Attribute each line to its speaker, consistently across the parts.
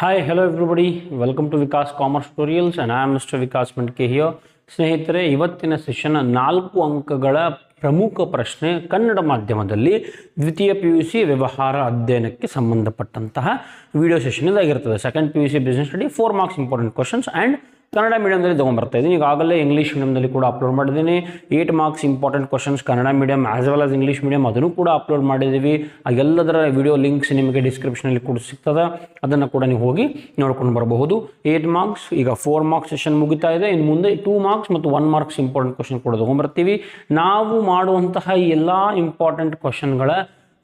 Speaker 1: Hi hello everybody welcome to Vikas commerce tutorials and am mister Vikas Mantke here ಸ್ನೇಹಿತರೆ, ಇವತ್ತಿನ session ನಾಲ್ಕು ಅಂಕಗಳ ಪ್ರಮುಖ ಪ್ರಶ್ನೆ ಕನ್ನಡ ಮಾಧ್ಯಮದಲ್ಲಿ ದ್ವಿತೀಯ ಪಿ ಯು ಸಿ ವ್ಯವಹಾರ ಅಧ್ಯಯನಕ್ಕೆ ಸಂಬಂಧಪಟ್ಟಂತಹ video session ಇದಾಗಿರ್ತದೆ. Second P U C business study four marks important questions and Kannada ಮೀಡಿಯಮ್ದಲ್ಲಿ ತೊಗೊಂಬರ್ತಾ ಇದ್ದೀನಿ. ಈಗಾಗಲೇ ಇಂಗ್ಲೀಷ್ ಮೀಡಿಯಮ್ದಲ್ಲಿ ಕೂಡ ಅಪ್ಲೋಡ್ ಮಾಡಿದ್ದೀನಿ. Eight marks important questions Kannada medium as well as English medium ಅದನ್ನು ಕೂಡ ಅಪ್ಲೋಡ್ ಮಾಡಿದ್ದೀವಿ. ಎಲ್ಲದರ ವಿಡಿಯೋ ಲಿಂಕ್ಸ್ ನಿಮಗೆ ಡಿಸ್ಕ್ರಿಪ್ಷನಲ್ಲಿ ಕೂಡ ಸಿಗ್ತದೆ. ಅದನ್ನು ಕೂಡ ನೀವು ಹೋಗಿ ನೋಡ್ಕೊಂಡು ಬರಬಹುದು. ಏಟ್ ಮಾರ್ಕ್ಸ್ ಈಗ ಫೋರ್ ಮಾರ್ಕ್ಸ್ ಸೆಷನ್ ಮುಗಿತಾ ಇದೆ. ಇನ್ನು ಮುಂದೆ ಟೂ ಮಾರ್ಕ್ಸ್ ಮತ್ತು ಒನ್ ಮಾರ್ಕ್ಸ್ ಇಂಪಾರ್ಟೆಂಟ್ ಕ್ವಶನ್ ಕೂಡ ತೊಗೊಂಬರ್ತೀವಿ ನಾವು ಮಾಡುವಂತಹ ಎಲ್ಲ ಇಂಪಾರ್ಟೆಂಟ್ ಕ್ವಶನ್ಗಳ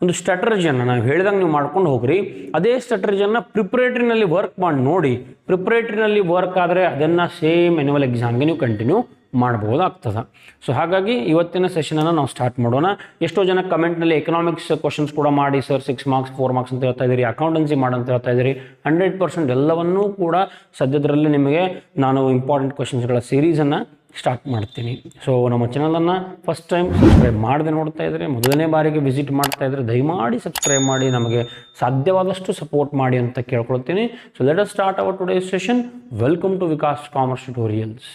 Speaker 1: ಒಂದು ಸ್ಟ್ರಾಟರ್ಜಿಯನ್ನು ನಾವು ಹೇಳಿದಂಗೆ ನೀವು ಮಾಡ್ಕೊಂಡು ಹೋಗ್ರಿ. ಅದೇ ಸ್ಟ್ರಾಟರ್ಜಿಯನ್ನು ಪ್ರಿಪ್ರೇಟ್ರಿನಲ್ಲಿ ವರ್ಕ್ ಮಾಡಿ ನೋಡಿ ಪ್ರಿಪ್ರೇಟ್ರಿನಲ್ಲಿ ವರ್ಕ್ ಆದರೆ ಅದನ್ನು ಸೇಮ್ ಎನ್ಯುವಲ್ ಎಕ್ಸಾಮ್ಗೆ ನೀವು ಕಂಟಿನ್ಯೂ ಮಾಡ್ಬೋದಾಗ್ತದೆ. ಸೊ ಹಾಗಾಗಿ ಇವತ್ತಿನ ಸೆಷನನ್ನು ನಾವು ಸ್ಟಾರ್ಟ್ ಮಾಡೋಣ. ಎಷ್ಟೋ ಜನ ಕಮೆಂಟ್ನಲ್ಲಿ ಎಕನಾಮಿಕ್ಸ್ ಕ್ವಶನ್ಸ್ ಕೂಡ ಮಾಡಿ sir six marks four marks ಅಂತ ಹೇಳ್ತಾ ಇದ್ದೀರಿ ಅಕೌಂಟೆನ್ಸಿ ಮಾಡಂತ ಹೇಳ್ತಾ ಇದ್ದೀರಿ. ಹಂಡ್ರೆಡ್ ಪರ್ಸೆಂಟ್ ಎಲ್ಲವನ್ನೂ ಕೂಡ ಸದ್ಯದರಲ್ಲಿ ನಿಮಗೆ ನಾನು ಇಂಪಾರ್ಟೆಂಟ್ ಕ್ವಶನ್ಸ್ಗಳ ಸೀರೀಸನ್ನು ಸ್ಟಾರ್ಟ್ ಮಾಡ್ತೀನಿ. ಸೊ ನಮ್ಮ ಚಾನಲನ್ನು ಫಸ್ಟ್ ಟೈಮ್ ಸಬ್ಸ್ಕ್ರೈಬ್ ಮಾಡದೆ ನೋಡ್ತಾ ಇದ್ದರೆ ಮೊದಲನೇ ಬಾರಿಗೆ ವಿಸಿಟ್ ಮಾಡ್ತಾ ಇದ್ದರೆ ದಯಮಾಡಿ ಸಬ್ಸ್ಕ್ರೈಬ್ ಮಾಡಿ, ನಮಗೆ ಸಾಧ್ಯವಾದಷ್ಟು ಸಪೋರ್ಟ್ ಮಾಡಿ ಅಂತ ಕೇಳ್ಕೊಳ್ತೀನಿ. So let us start our today session welcome to Vikas commerce tutorials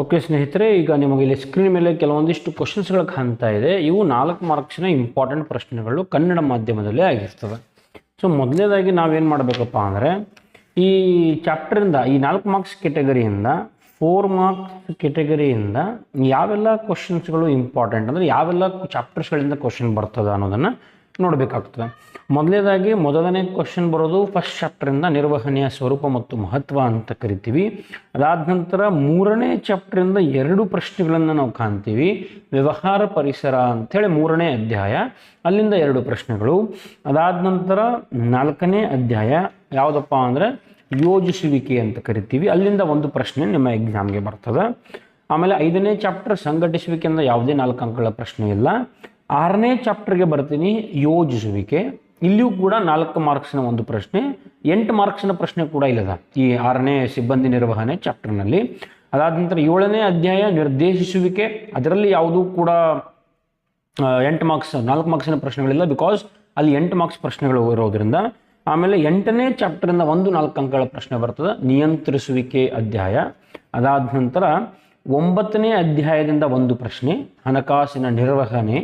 Speaker 1: okay ಸ್ನೇಹಿತರೆ, ಈಗ ನಿಮಗೆ ಇಲ್ಲಿ ಸ್ಕ್ರೀನ್ ಮೇಲೆ ಕೆಲವೊಂದಿಷ್ಟು ಕ್ವಶನ್ಸ್ಗಳು ಕಾಣ್ತಾ ಇದೆ. ಇವು ನಾಲ್ಕು ಮಾರ್ಕ್ಸ್ನ ಇಂಪಾರ್ಟೆಂಟ್ ಪ್ರಶ್ನೆಗಳು ಕನ್ನಡ ಮಾಧ್ಯಮದಲ್ಲಿ ಆಗಿರ್ತವೆ. ಸೊ ಮೊದಲನೇದಾಗಿ ನಾವೇನು ಮಾಡಬೇಕಪ್ಪ ಅಂದರೆ, ಈ ಚಾಪ್ಟರಿಂದ ಈ ನಾಲ್ಕು ಮಾರ್ಕ್ಸ್ ಕೆಟಗರಿಯಿಂದ ಫೋರ್ ಮಾರ್ಕ್ಸ್ ಕೆಟಗರಿಯಿಂದ ಯಾವೆಲ್ಲ ಕ್ವಶನ್ಸ್ಗಳು ಇಂಪಾರ್ಟೆಂಟ್ ಅಂದರೆ, ಯಾವೆಲ್ಲ ಚಾಪ್ಟರ್ಸ್ಗಳಿಂದ ಕ್ವಶನ್ ಬರ್ತದೆ ಅನ್ನೋದನ್ನು ನೋಡಬೇಕಾಗ್ತದೆ. ಮೊದಲನೇದಾಗಿ ಮೊದಲನೇ ಕ್ವಶನ್ ಬರೋದು ಫಸ್ಟ್ ಚಾಪ್ಟರಿಂದ ನಿರ್ವಹಣೆಯ ಸ್ವರೂಪ ಮತ್ತು ಮಹತ್ವ ಅಂತ ಕರಿತೀವಿ. ಅದಾದ ನಂತರ ಮೂರನೇ ಚಾಪ್ಟರಿಂದ ಎರಡು ಪ್ರಶ್ನೆಗಳನ್ನು ನಾವು ಕಾಣ್ತೀವಿ. ವ್ಯವಹಾರ ಪರಿಸರ ಅಂಥೇಳಿ ಮೂರನೇ ಅಧ್ಯಾಯ, ಅಲ್ಲಿಂದ ಎರಡು ಪ್ರಶ್ನೆಗಳು. ಅದಾದ ನಂತರ ನಾಲ್ಕನೇ ಅಧ್ಯಾಯ, ಯಾವುದಪ್ಪ ಅಂದರೆ ಯೋಜಿಸುವಿಕೆ ಅಂತ ಕರಿತೀವಿ. ಅಲ್ಲಿಂದ ಒಂದು ಪ್ರಶ್ನೆ ನಿಮ್ಮ ಎಕ್ಸಾಮ್ಗೆ ಬರ್ತದೆ. ಆಮೇಲೆ ಐದನೇ ಚಾಪ್ಟರ್ ಸಂಘಟಿಸುವಿಕೆಯಿಂದ ಯಾವುದೇ ನಾಲ್ಕು ಅಂಕಗಳ ಪ್ರಶ್ನೆ ಇಲ್ಲ. ಆರನೇ ಚಾಪ್ಟರ್ಗೆ ಬರ್ತೀನಿ, ಯೋಜಿಸುವಿಕೆ. ಇಲ್ಲಿಯೂ ಕೂಡ ನಾಲ್ಕು ಮಾರ್ಕ್ಸ್ನ ಒಂದು ಪ್ರಶ್ನೆ, ಎಂಟು ಮಾರ್ಕ್ಸ್ನ ಪ್ರಶ್ನೆ ಕೂಡ ಇಲ್ಲದ ಈ ಆರನೇ ಸಿಬ್ಬಂದಿ ನಿರ್ವಹಣೆ ಚಾಪ್ಟರ್ನಲ್ಲಿ. ಅದಾದ ನಂತರ ಏಳನೇ ಅಧ್ಯಾಯ, ನಿರ್ದೇಶಿಸುವಿಕೆ. ಅದರಲ್ಲಿ ಯಾವುದೂ ಕೂಡ ಎಂಟು ಮಾರ್ಕ್ಸ್, ನಾಲ್ಕು ಮಾರ್ಕ್ಸಿನ ಪ್ರಶ್ನೆಗಳಿಲ್ಲ ಬಿಕಾಸ್ ಅಲ್ಲಿ ಎಂಟು ಮಾರ್ಕ್ಸ್ ಪ್ರಶ್ನೆಗಳು ಇರೋದ್ರಿಂದ. ಆಮೇಲೆ ಎಂಟನೇ ಚಾಪ್ಟರಿಂದ ಒಂದು ನಾಲ್ಕು ಅಂಕಗಳ ಪ್ರಶ್ನೆ ಬರ್ತದೆ, ನಿಯಂತ್ರಿಸುವಿಕೆ ಅಧ್ಯಾಯ. ಅದಾದ ನಂತರ ಒಂಬತ್ತನೇ ಅಧ್ಯಾಯದಿಂದ ಒಂದು ಪ್ರಶ್ನೆ, ಹಣಕಾಸಿನ ನಿರ್ವಹಣೆ.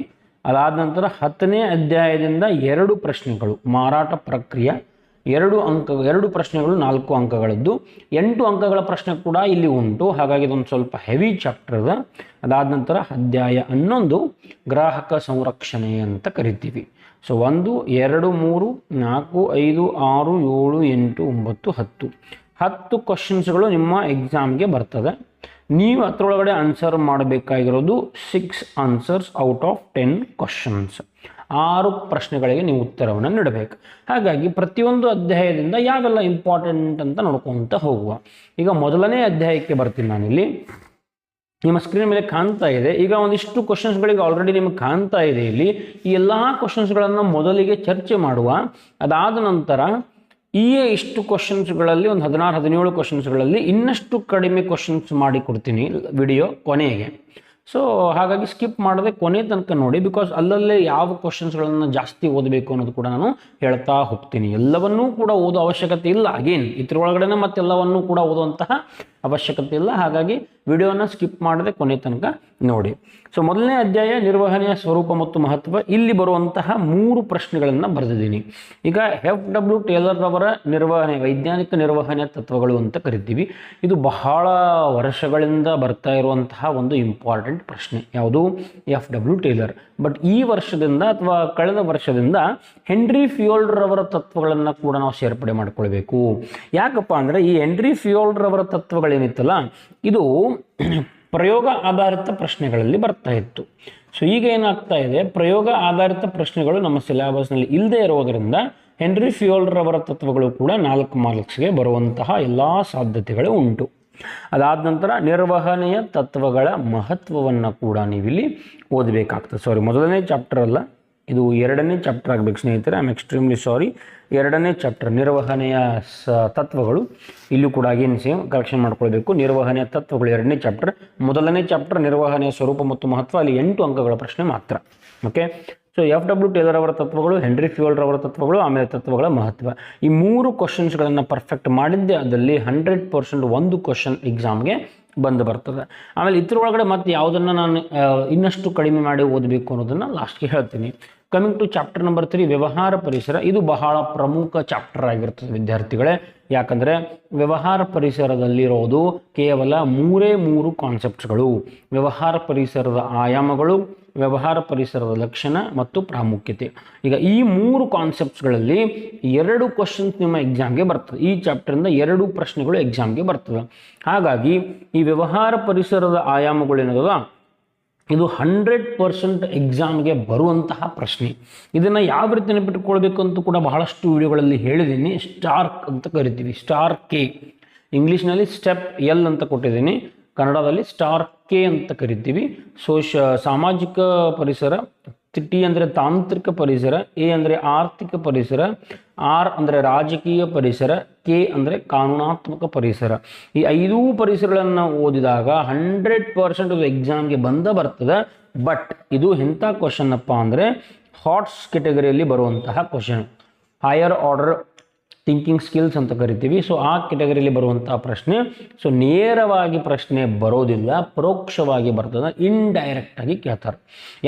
Speaker 1: ಅದಾದ ನಂತರ ಹತ್ತನೇ ಅಧ್ಯಾಯದಿಂದ ಎರಡು ಪ್ರಶ್ನೆಗಳು, ಮಾರಾಟ ಪ್ರಕ್ರಿಯೆ. ಎರಡು ಅಂಕ, ಎರಡು ಪ್ರಶ್ನೆಗಳು, ನಾಲ್ಕು ಅಂಕಗಳದ್ದು. ಎಂಟು ಅಂಕಗಳ ಪ್ರಶ್ನೆ ಕೂಡ ಇಲ್ಲಿ ಉಂಟು. ಹಾಗಾಗಿ ಇದೊಂದು ಸ್ವಲ್ಪ ಹೆವಿ ಚಾಪ್ಟರ್ ಅದ. ಅದಾದ ನಂತರ ಅಧ್ಯಾಯ ಹನ್ನೊಂದು, ಗ್ರಾಹಕ ಸಂರಕ್ಷಣೆ ಅಂತ ಕರಿತೀವಿ. ಸೊ ಒಂದು, ಎರಡು, ಮೂರು, ನಾಲ್ಕು, ಐದು, ಆರು, ಏಳು, ಎಂಟು, ಒಂಬತ್ತು, ಹತ್ತು. ಹತ್ತು ಕ್ವಶನ್ಸ್ಗಳು ನಿಮ್ಮ ಎಕ್ಸಾಮ್ಗೆ ಬರ್ತದೆ. ನೀವು ಅದರೊಳಗಡೆ ಆನ್ಸರ್ ಮಾಡಬೇಕಾಗಿರೋದು six answers out of ten questions ಆರು ಪ್ರಶ್ನೆಗಳಿಗೆ ನೀವು ಉತ್ತರವನ್ನು ನೀಡಬೇಕು. ಹಾಗಾಗಿ ಪ್ರತಿಯೊಂದು ಅಧ್ಯಾಯದಿಂದ ಯಾವೆಲ್ಲ ಇಂಪಾರ್ಟೆಂಟ್ ಅಂತ ನೋಡ್ಕೊತ ಹೋಗುವ. ಈಗ ಮೊದಲನೇ ಅಧ್ಯಾಯಕ್ಕೆ ಬರ್ತೀನಿ ನಾನಿಲ್ಲಿ. ನಿಮ್ಮ ಸ್ಕ್ರೀನ್ ಮೇಲೆ ಕಾಣ್ತಾ ಇದೆ. ಈಗ ಒಂದಿಷ್ಟು ಕ್ವಶನ್ಸ್ಗಳಿಗೆ ಆಲ್ರೆಡಿ ನಿಮಗೆ ಕಾಣ್ತಾ ಇದೆ ಇಲ್ಲಿ. ಈ ಎಲ್ಲ ಕ್ವಶನ್ಸ್ಗಳನ್ನು ಮೊದಲಿಗೆ ಚರ್ಚೆ ಮಾಡುವ. ಅದಾದ ನಂತರ ಈ ಇಷ್ಟು ಕ್ವಶನ್ಸ್ಗಳಲ್ಲಿ ಒಂದು ಹದಿನಾರು, ಹದಿನೇಳು ಕ್ವಶನ್ಸ್ಗಳಲ್ಲಿ ಇನ್ನಷ್ಟು ಕಡಿಮೆ ಕ್ವಶನ್ಸ್ ಮಾಡಿ ಕೊಡ್ತೀನಿ ವಿಡಿಯೋ ಕೊನೆಗೆ. ಸೊ ಹಾಗಾಗಿ ಸ್ಕಿಪ್ ಮಾಡದೆ ಕೊನೆ ತನಕ ನೋಡಿ ಬಿಕಾಸ್ ಅಲ್ಲಲ್ಲೇ ಯಾವ ಕ್ವಶನ್ಸ್ಗಳನ್ನು ಜಾಸ್ತಿ ಓದಬೇಕು ಅನ್ನೋದು ಕೂಡ ನಾನು ಹೇಳ್ತಾ ಹೋಗ್ತೀನಿ. ಎಲ್ಲವನ್ನೂ ಕೂಡ ಓದೋ ಅವಶ್ಯಕತೆ ಇಲ್ಲ. ಅಗೇನ್ ಇದ್ರೊಳಗಡೆನೆ ಮತ್ತೆಲ್ಲವನ್ನೂ ಕೂಡ ಓದುವಂತಹ ಅವಶ್ಯಕತೆ ಇಲ್ಲ. ಹಾಗಾಗಿ ವಿಡಿಯೋನ ಸ್ಕಿಪ್ ಮಾಡದೆ ಕೊನೆ ತನಕ ನೋಡಿ. ಸೊ ಮೊದಲನೇ ಅಧ್ಯಾಯ ನಿರ್ವಹಣೆಯ ಸ್ವರೂಪ ಮತ್ತು ಮಹತ್ವ. ಇಲ್ಲಿ ಬರುವಂತಹ ಮೂರು ಪ್ರಶ್ನೆಗಳನ್ನು ಬರೆದಿದ್ದೀನಿ. ಈಗ ಎಫ್ ಡಬ್ಲ್ಯೂ ಟೇಲರ್ ಅವರ ನಿರ್ವಹಣೆ, ವೈಜ್ಞಾನಿಕ ನಿರ್ವಹಣೆ ತತ್ವಗಳು ಅಂತ ಕರಿತೀವಿ. ಇದು ಬಹಳ ವರ್ಷಗಳಿಂದ ಬರ್ತಾ ಇರುವಂತಹ ಒಂದು ಇಂಪಾರ್ಟೆಂಟ್ ಪ್ರಶ್ನೆ. ಯಾವುದು? ಎಫ್ ಡಬ್ಲ್ಯೂ ಟೇಲರ್ ಬಟ್ ಈ ವರ್ಷದಿಂದ ಅಥವಾ ಕಳೆದ ವರ್ಷದಿಂದ ಹೆನ್ರಿ ಫಿಯೋಲ್ಡ್ರವರ ತತ್ವಗಳನ್ನು ಕೂಡ ನಾವು ಸೇರ್ಪಡೆ ಮಾಡಿಕೊಳ್ಬೇಕು. ಯಾಕಪ್ಪ ಅಂದರೆ ಈ ಹೆನ್ರಿ ಫಿಯೋಲ್ಡ್ರವರ ತತ್ವಗಳೇನಿತ್ತಲ್ಲ ಇದು ಪ್ರಯೋಗ ಆಧಾರಿತ ಪ್ರಶ್ನೆಗಳಲ್ಲಿ ಬರ್ತಾ ಇತ್ತು. ಸೊ ಈಗ ಏನಾಗ್ತಾ ಇದೆ, ಪ್ರಯೋಗ ಆಧಾರಿತ ಪ್ರಶ್ನೆಗಳು ನಮ್ಮ ಸಿಲೆಬಸ್ನಲ್ಲಿ ಇಲ್ಲದೆ ಇರೋದರಿಂದ ಹೆನ್ರಿ ಫಿಯೋಲ್ಡ್ರವರ ತತ್ವಗಳು ಕೂಡ ನಾಲ್ಕು ಮಾರ್ಕ್ಸ್ಗೆ ಬರುವಂತಹ ಎಲ್ಲ ಸಾಧ್ಯತೆಗಳು ಉಂಟು. ಅದಾದ ನಂತರ ನಿರ್ವಹಣೆಯ ತತ್ವಗಳ ಮಹತ್ವವನ್ನು ಕೂಡ ನೀವಿಲ್ಲಿ ಓದಬೇಕಾಗ್ತದೆ. ಸಾರಿ ಮೊದಲನೇ ಚಾಪ್ಟರ್ ಅಲ್ಲ, ಇದು ಎರಡನೇ ಚಾಪ್ಟರ್ ಆಗಬೇಕು ಸ್ನೇಹಿತರೆ ಐ ಆಮ್ ಎಕ್ಸ್ಟ್ರೀಮ್ಲಿ ಸಾರಿ ಎರಡನೇ ಚಾಪ್ಟರ್ ನಿರ್ವಹಣೆಯ ಸ ತತ್ವಗಳು. ಇಲ್ಲೂ ಕೂಡ ಅಗೇನ್ ಸೇಮ್ ಕರೆಕ್ಷನ್ ಮಾಡ್ಕೊಳ್ಬೇಕು. ನಿರ್ವಹಣೆಯ ತತ್ವಗಳು ಎರಡನೇ ಚಾಪ್ಟರ್. ಮೊದಲನೇ ಚಾಪ್ಟರ್ ನಿರ್ವಹಣೆಯ ಸ್ವರೂಪ ಮತ್ತು ಮಹತ್ವ, ಅಲ್ಲಿ ಎಂಟು ಅಂಕಗಳ ಪ್ರಶ್ನೆ ಮಾತ್ರ. Okay so F W Taylor ಅವರ ತತ್ವಗಳು ಹೆನ್ರಿ ಫ್ಯೂಲ್ ಅವರ ತತ್ವಗಳು, ಆಮೇಲೆ ತತ್ವಗಳ ಮಹತ್ವ. ಈ ಮೂರು ಕ್ವಶನ್ಸ್ಗಳನ್ನು ಪರ್ಫೆಕ್ಟ್ ಮಾಡಿದ್ದೆ, ಅದರಲ್ಲಿ ಹಂಡ್ರೆಡ್ ಪರ್ಸೆಂಟ್ ಒಂದು ಕ್ವಶನ್ ಎಕ್ಸಾಮ್ಗೆ ಬಂದು ಬರ್ತದೆ. ಆಮೇಲೆ ಇದ್ರ ಒಳಗಡೆ ಮತ್ತೆ ಯಾವುದನ್ನು ನಾನು ಇನ್ನಷ್ಟು ಕಡಿಮೆ ಮಾಡಿ ಓದಬೇಕು ಅನ್ನೋದನ್ನು ಲಾಸ್ಟ್ಗೆ ಹೇಳ್ತೀನಿ. Coming to chapter number three ವ್ಯವಹಾರ ಪರಿಸರ. ಇದು ಬಹಳ ಪ್ರಮುಖ ಚಾಪ್ಟರ್ ಆಗಿರ್ತದೆ ವಿದ್ಯಾರ್ಥಿಗಳೇ. ಯಾಕಂದರೆ ವ್ಯವಹಾರ ಪರಿಸರದಲ್ಲಿರೋದು ಕೇವಲ ಮೂರೇ ಮೂರು ಕಾನ್ಸೆಪ್ಟ್ಸ್ಗಳು ವ್ಯವಹಾರ ಪರಿಸರದ ಆಯಾಮಗಳು, ವ್ಯವಹಾರ ಪರಿಸರದ ಲಕ್ಷಣ ಮತ್ತು ಪ್ರಾಮುಖ್ಯತೆ. ಈಗ ಈ ಮೂರು ಕಾನ್ಸೆಪ್ಟ್ಸ್ಗಳಲ್ಲಿ ಎರಡು ಕ್ವಶನ್ಸ್ ನಿಮ್ಮ ಎಕ್ಸಾಮ್ಗೆ ಬರ್ತದೆ. ಈ ಚಾಪ್ಟರಿಂದ ಎರಡು ಪ್ರಶ್ನೆಗಳು ಎಕ್ಸಾಮ್ಗೆ ಬರ್ತದೆ. ಹಾಗಾಗಿ ಈ ವ್ಯವಹಾರ ಪರಿಸರದ ಆಯಾಮಗಳು ಏನದಲ್ಲ ಇದು ಹಂಡ್ರೆಡ್ ಪರ್ಸೆಂಟ್ ಎಕ್ಸಾಮ್ಗೆ ಬರುವಂತಹ ಪ್ರಶ್ನೆ. ಇದನ್ನು ಯಾವ ರೀತಿ ನೆನಪಿಟ್ಕೊಳ್ಬೇಕು ಅಂತ ಕೂಡ ಬಹಳಷ್ಟು ವಿಡಿಯೋಗಳಲ್ಲಿ ಹೇಳಿದ್ದೀನಿ. ಸ್ಟಾರ್ಕ್ ಅಂತ ಕರಿತೀವಿ. ಸ್ಟಾರ್ ಕೆ ಇಂಗ್ಲೀಷ್ನಲ್ಲಿ ಸ್ಟೆಪ್ ಎಲ್ ಅಂತ ಕೊಟ್ಟಿದ್ದೀನಿ. ಕನ್ನಡದಲ್ಲಿ ಸ್ಟಾರ್ ಕೆ ಅಂತ ಕರಿತೀವಿ. ಸೋಶ, ಸಾಮಾಜಿಕ ಪರಿಸರ ಟಿ ಅಂದರೆ ತಾಂತ್ರಿಕ ಪರಿಸರ, ಎ ಅಂದರೆ ಆರ್ಥಿಕ ಪರಿಸರ ಆರ್ ಅಂದರೆ ರಾಜಕೀಯ ಪರಿಸರ, ಕೆ ಅಂದರೆ ಕಾನೂನಾತ್ಮಕ ಪರಿಸರ. ಈ ಐದೂ ಪರಿಸರಗಳನ್ನು ಓದಿದಾಗ ಹಂಡ್ರೆಡ್ ಪರ್ಸೆಂಟ್ ಅದು ಎಕ್ಸಾಮ್ಗೆ ಬಂದ ಬರ್ತದೆ ಬಟ್ ಇದು ಎಂಥ ಅಪ್ಪ ಅಂದರೆ ಹಾಟ್ಸ್ ಕೆಟಗರಿಯಲ್ಲಿ ಬರುವಂತಹ question higher order thinking skills ಅಂತ ಕರಿತೀವಿ. ಸೊ ಆ ಕೆಟಗರಿಯಲ್ಲಿ ಬರುವಂಥ ಪ್ರಶ್ನೆ ಸೊ ನೇರವಾಗಿ ಪ್ರಶ್ನೆ ಬರೋದಿಲ್ಲ, ಪರೋಕ್ಷವಾಗಿ ಬರ್ತದೆ ಇನ್ಡೈರೆಕ್ಟ್ ಆಗಿ ಕೇಳ್ತಾರೆ.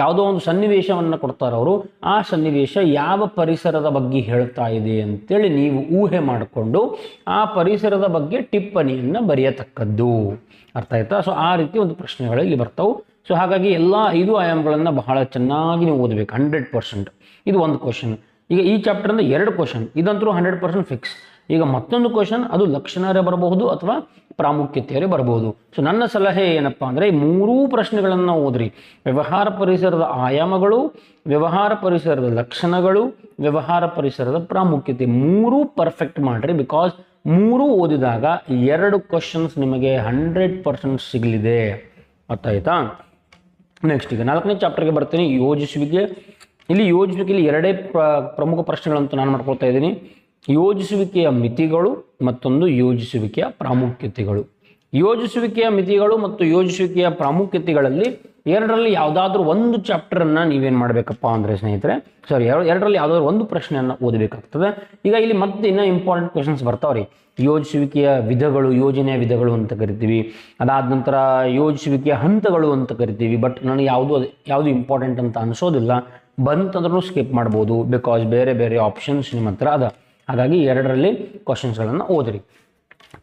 Speaker 1: ಯಾವುದೋ ಒಂದು ಸನ್ನಿವೇಶವನ್ನು ಕೊಡ್ತಾರೆ ಅವರು. ಆ ಸನ್ನಿವೇಶ ಯಾವ ಪರಿಸರದ ಬಗ್ಗೆ ಹೇಳ್ತಾ ಇದೆ ಅಂತೇಳಿ ನೀವು ಊಹೆ ಮಾಡಿಕೊಂಡು, ಆ ಪರಿಸರದ ಬಗ್ಗೆ ಟಿಪ್ಪಣಿಯನ್ನು ಬರೆಯತಕ್ಕದ್ದು. ಅರ್ಥ ಆಯ್ತಾ? ಸೊ ಆ ರೀತಿ ಒಂದು ಪ್ರಶ್ನೆಗಳು ಇಲ್ಲಿ ಬರ್ತವೆ. ಸೊ ಹಾಗಾಗಿ ಎಲ್ಲ ಐದು ಆಯಾಮಗಳನ್ನು ಬಹಳ ಚೆನ್ನಾಗಿ ನೀವು ಓದಬೇಕು ಹಂಡ್ರೆಡ್ ಪರ್ಸೆಂಟ್ ಇದು ಒಂದು ಕ್ವಶನ್ ಈಗ ಈ ಚಾಪ್ಟರಿಂದ ಎರಡು ಕ್ವಶನ್ ಇದಂತೂ ಹಂಡ್ರೆಡ್ ಪರ್ಸೆಂಟ್ ಫಿಕ್ಸ್ ಈಗ ಮತ್ತೊಂದು ಕ್ವಶನ್ ಅದು ಲಕ್ಷಣರೇ ಬರಬಹುದು ಅಥವಾ ಪ್ರಾಮುಖ್ಯತೆಯರೇ ಬರಬಹುದು. ಸೊ ನನ್ನ ಸಲಹೆ ಏನಪ್ಪ ಅಂದರೆ, ಈ ಮೂರೂ ಪ್ರಶ್ನೆಗಳನ್ನು ಓದ್ರಿ. ವ್ಯವಹಾರ ಪರಿಸರದ ಆಯಾಮಗಳು, ವ್ಯವಹಾರ ಪರಿಸರದ ಲಕ್ಷಣಗಳು, ವ್ಯವಹಾರ ಪರಿಸರದ ಪ್ರಾಮುಖ್ಯತೆ ಮೂರೂ ಪರ್ಫೆಕ್ಟ್ ಮಾಡಿರಿ ಬಿಕಾಸ್ ಮೂರು ಓದಿದಾಗ ಎರಡು ಕ್ವಶನ್ಸ್ ನಿಮಗೆ ಹಂಡ್ರೆಡ್ ಪರ್ಸೆಂಟ್ ಸಿಗಲಿದೆ. ಅರ್ಥ ಆಯ್ತಾ ನೆಕ್ಸ್ಟ್ ಈಗ ನಾಲ್ಕನೇ ಚಾಪ್ಟರ್ಗೆ ಬರ್ತೀನಿ. ಯೋಜಿಸುವಿಕೆ ಇಲ್ಲಿ ಯೋಜಿಸುವಿಕೆಯಲ್ಲಿ ಎರಡೇ ಪ್ರ, ಪ್ರಮುಖ ಪ್ರಶ್ನೆಗಳಂತೂ ನಾನು ಮಾಡ್ಕೊಳ್ತಾ ಇದ್ದೀನಿ. ಯೋಜಿಸುವಿಕೆಯ ಮಿತಿಗಳು ಮತ್ತೊಂದು ಯೋಜಿಸುವಿಕೆಯ ಪ್ರಾಮುಖ್ಯತೆಗಳು. ಯೋಜಿಸುವಿಕೆಯ ಮಿತಿಗಳು ಮತ್ತು ಯೋಜಿಸುವಿಕೆಯ ಪ್ರಾಮುಖ್ಯತೆಗಳಲ್ಲಿ ಎರಡರಲ್ಲಿ ಯಾವುದಾದ್ರೂ ಒಂದು ಚಾಪ್ಟರನ್ನು ನೀವೇನು ಮಾಡಬೇಕಪ್ಪ ಅಂದರೆ ಸ್ನೇಹಿತರೆ ಸಾರಿ ಎರಡರಲ್ಲಿ ಯಾವುದಾದ್ರೂ ಒಂದು ಪ್ರಶ್ನೆಯನ್ನು ಓದಬೇಕಾಗ್ತದೆ. ಈಗ ಇಲ್ಲಿ ಮತ್ತೆ ಇನ್ನೂ ಇಂಪಾರ್ಟೆಂಟ್ ಕ್ವೆಶನ್ಸ್ ಬರ್ತಾವ್ರಿ. ಯೋಜಿಸುವಿಕೆಯ ವಿಧಗಳು, ಯೋಜನೆಯ ವಿಧಗಳು ಅಂತ ಕರಿತೀವಿ. ಅದಾದ ನಂತರ ಯೋಜಿಸುವಿಕೆಯ ಹಂತಗಳು ಅಂತ ಕರಿತೀವಿ. ಬಟ್ ನನಗೆ ಯಾವುದು ಅದು, ಯಾವುದು ಇಂಪಾರ್ಟೆಂಟ್ ಅಂತ ಅನಿಸೋದಿಲ್ಲ. ಬಂತಂದ್ರೂ ಸ್ಕಿಪ್ ಮಾಡ್ಬೋದು ಬಿಕಾಸ್ ಬೇರೆ ಬೇರೆ ಆಪ್ಷನ್ಸ್ ನಿಮ್ಮ ಹತ್ರ ಅದ. ಹಾಗಾಗಿ ಎರಡರಲ್ಲಿ ಕ್ವಶನ್ಸ್ಗಳನ್ನು ಓದಿರಿ.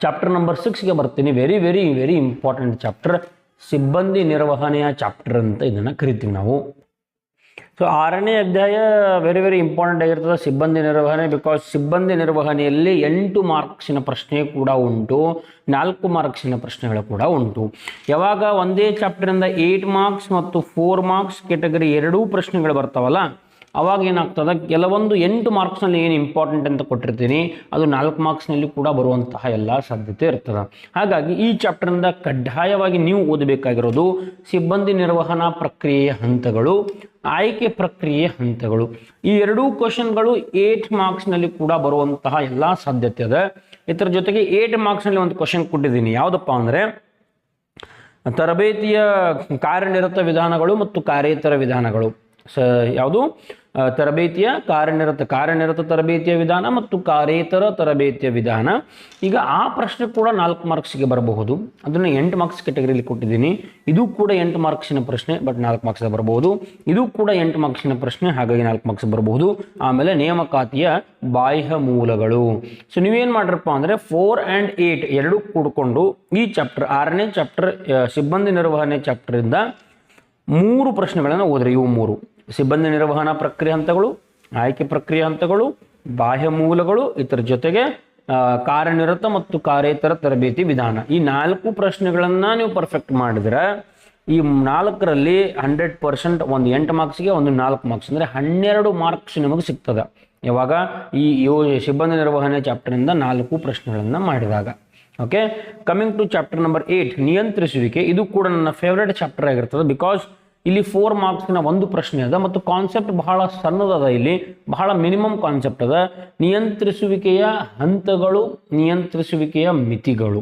Speaker 1: ಚಾಪ್ಟರ್ ನಂಬರ್ ಸಿಕ್ಸ್ಗೆ ಬರ್ತೀನಿ. Very very very important chapter ಸಿಬ್ಬಂದಿ ನಿರ್ವಹಣೆಯ ಚಾಪ್ಟರ್ ಅಂತ ಇದನ್ನು ಕರಿತೀವಿ ನಾವು. ಸೊ ಆರನೇ ಅಧ್ಯಾಯ ವೆರಿ ವೆರಿ ಇಂಪಾರ್ಟೆಂಟ್ ಆಗಿರ್ತದೆ ಸಿಬ್ಬಂದಿ ನಿರ್ವಹಣೆ ಬಿಕಾಸ್ ಸಿಬ್ಬಂದಿ ನಿರ್ವಹಣೆಯಲ್ಲಿ ಎಂಟು ಮಾರ್ಕ್ಸಿನ ಪ್ರಶ್ನೆ ಕೂಡ ಉಂಟು, ನಾಲ್ಕು ಮಾರ್ಕ್ಸಿನ ಪ್ರಶ್ನೆಗಳು ಕೂಡ ಉಂಟು. ಯಾವಾಗ ಒಂದೇ ಚಾಪ್ಟರಿಂದ ಏಯ್ಟ್ ಮಾರ್ಕ್ಸ್ ಮತ್ತು ಫೋರ್ ಮಾರ್ಕ್ಸ್ ಕೆಟಗರಿ ಎರಡೂ ಪ್ರಶ್ನೆಗಳು ಬರ್ತಾವಲ್ಲ ಅವಾಗ ಏನಾಗ್ತದೆ? ಕೆಲವೊಂದು ಎಂಟು ಮಾರ್ಕ್ಸ್ನಲ್ಲಿ ಏನು ಇಂಪಾರ್ಟೆಂಟ್ ಅಂತ ಕೊಟ್ಟಿರ್ತೀನಿ. ಅದು ನಾಲ್ಕು ಮಾರ್ಕ್ಸ್ನಲ್ಲಿ ಕೂಡ ಬರುವಂತಹ ಎಲ್ಲ ಸಾಧ್ಯತೆ ಇರ್ತದೆ. ಹಾಗಾಗಿ ಈ ಚಾಪ್ಟರ್ನಿಂದ ಕಡ್ಡಾಯವಾಗಿ ನೀವು ಓದಬೇಕಾಗಿರೋದು ಸಿಬ್ಬಂದಿ ನಿರ್ವಹಣಾ ಪ್ರಕ್ರಿಯೆಯ ಹಂತಗಳು, ಆಯ್ಕೆ ಪ್ರಕ್ರಿಯೆ ಹಂತಗಳು. ಈ ಎರಡೂ ಕ್ವಶನ್ಗಳು ಏಟ್ ಮಾರ್ಕ್ಸ್ನಲ್ಲಿ ಕೂಡ ಬರುವಂತಹ ಎಲ್ಲ ಸಾಧ್ಯತೆ ಇದೆ ಇದರ ಜೊತೆಗೆ ಏಟ್ ಮಾರ್ಕ್ಸ್ನಲ್ಲಿ ಒಂದು ಕ್ವಶನ್ ಕೊಟ್ಟಿದ್ದೀನಿ. ಯಾವುದಪ್ಪ ಅಂದರೆ, ತರಬೇತಿಯ ಕಾರ್ಯನಿರತ ವಿಧಾನಗಳು ಮತ್ತು ಕಾರ್ಯೇತರ ವಿಧಾನಗಳು. ಸ, ಯಾವುದು? ತರಬೇತಿಯ ಕಾರ್ಯನಿರತ ಕಾರ್ಯನಿರತ ತರಬೇತಿಯ ವಿಧಾನ ಮತ್ತು ಕಾರ್ಯೇತರ ತರಬೇತಿಯ ವಿಧಾನ. ಈಗ ಆ ಪ್ರಶ್ನೆ ಕೂಡ ನಾಲ್ಕು ಮಾರ್ಕ್ಸ್ಗೆ ಬರಬಹುದು. ಅದನ್ನು ಎಂಟು ಮಾರ್ಕ್ಸ್ ಕೆಟಗರಿಯಲ್ಲಿ ಕೊಟ್ಟಿದ್ದೀನಿ. ಇದು ಕೂಡ ಎಂಟು ಮಾರ್ಕ್ಸಿನ ಪ್ರಶ್ನೆ ಬಟ್ ನಾಲ್ಕು ಮಾರ್ಕ್ಸ್ ಬರಬಹುದು. ಇದು ಕೂಡ ಎಂಟು ಮಾರ್ಕ್ಸಿನ ಪ್ರಶ್ನೆ, ಹಾಗಾಗಿ ನಾಲ್ಕು ಮಾರ್ಕ್ಸ್ ಬರಬಹುದು. ಆಮೇಲೆ ನೇಮಕಾತಿಯ ಬಾಹ್ಯ ಮೂಲಗಳು. ಸೊ ನೀವೇನು ಮಾಡ್ರಪ್ಪ ಅಂದರೆ ಫೋರ್ ಆ್ಯಂಡ್ ಏಯ್ಟ್ ಎರಡೂ ಕೂಡಿಕೊಂಡು ಈ ಚಾಪ್ಟರ್ ಆರನೇ ಚಾಪ್ಟರ್ ಸಿಬ್ಬಂದಿ ನಿರ್ವಹಣೆ ಚಾಪ್ಟರಿಂದ ಮೂರು ಪ್ರಶ್ನೆಗಳನ್ನು ಓದ್ರಿ, ಇವು ಮೂರು. ಸಿಬ್ಬಂದಿ ನಿರ್ವಹಣಾ ಪ್ರಕ್ರಿಯೆ ಹಂತಗಳು, ಆಯ್ಕೆ ಪ್ರಕ್ರಿಯೆ ಹಂತಗಳು, ಬಾಹ್ಯ ಮೂಲಗಳು ಇದರ ಜೊತೆಗೆ ಕಾರ್ಯನಿರತ ಮತ್ತು ಕಾರ್ಯೇತರ ತರಬೇತಿ ವಿಧಾನ. ಈ ನಾಲ್ಕು ಪ್ರಶ್ನೆಗಳನ್ನು ನೀವು ಪರ್ಫೆಕ್ಟ್ ಮಾಡಿದ್ರೆ, ಈ ನಾಲ್ಕರಲ್ಲಿ ಹಂಡ್ರೆಡ್ ಪರ್ಸೆಂಟ್ ಒಂದು ಎಂಟು ಮಾರ್ಕ್ಸ್ಗೆ ಒಂದು ನಾಲ್ಕು ಮಾರ್ಕ್ಸ್ ಅಂದರೆ ಹನ್ನೆರಡು ಮಾರ್ಕ್ಸ್ ನಿಮಗೆ ಸಿಗ್ತದೆ. ಯಾವಾಗ? ಈ ಯೋ, ಸಿಬ್ಬಂದಿ ನಿರ್ವಹಣೆ ಚಾಪ್ಟರಿಂದ ನಾಲ್ಕು ಪ್ರಶ್ನೆಗಳನ್ನು ಮಾಡಿದಾಗ. Okay coming to chapter number eight ನಿಯಂತ್ರಿಸುವಿಕೆ. ಇದು ಕೂಡ ನನ್ನ ಫೇವ್ರೆಟ್ ಚಾಪ್ಟರ್ ಆಗಿರ್ತದೆ ಬಿಕಾಸ್ ಇಲ್ಲಿ ಫೋರ್ ಮಾರ್ಕ್ಸ್ನ ಒಂದು ಪ್ರಶ್ನೆ ಅದ ಮತ್ತು ಕಾನ್ಸೆಪ್ಟ್ ಬಹಳ ಸಣ್ಣದದ ಇಲ್ಲಿ, ಬಹಳ ಮಿನಿಮಮ್ ಕಾನ್ಸೆಪ್ಟ್ ಅದ. ನಿಯಂತ್ರಿಸುವಿಕೆಯ ಹಂತಗಳು, ನಿಯಂತ್ರಿಸುವಿಕೆಯ ಮಿತಿಗಳು.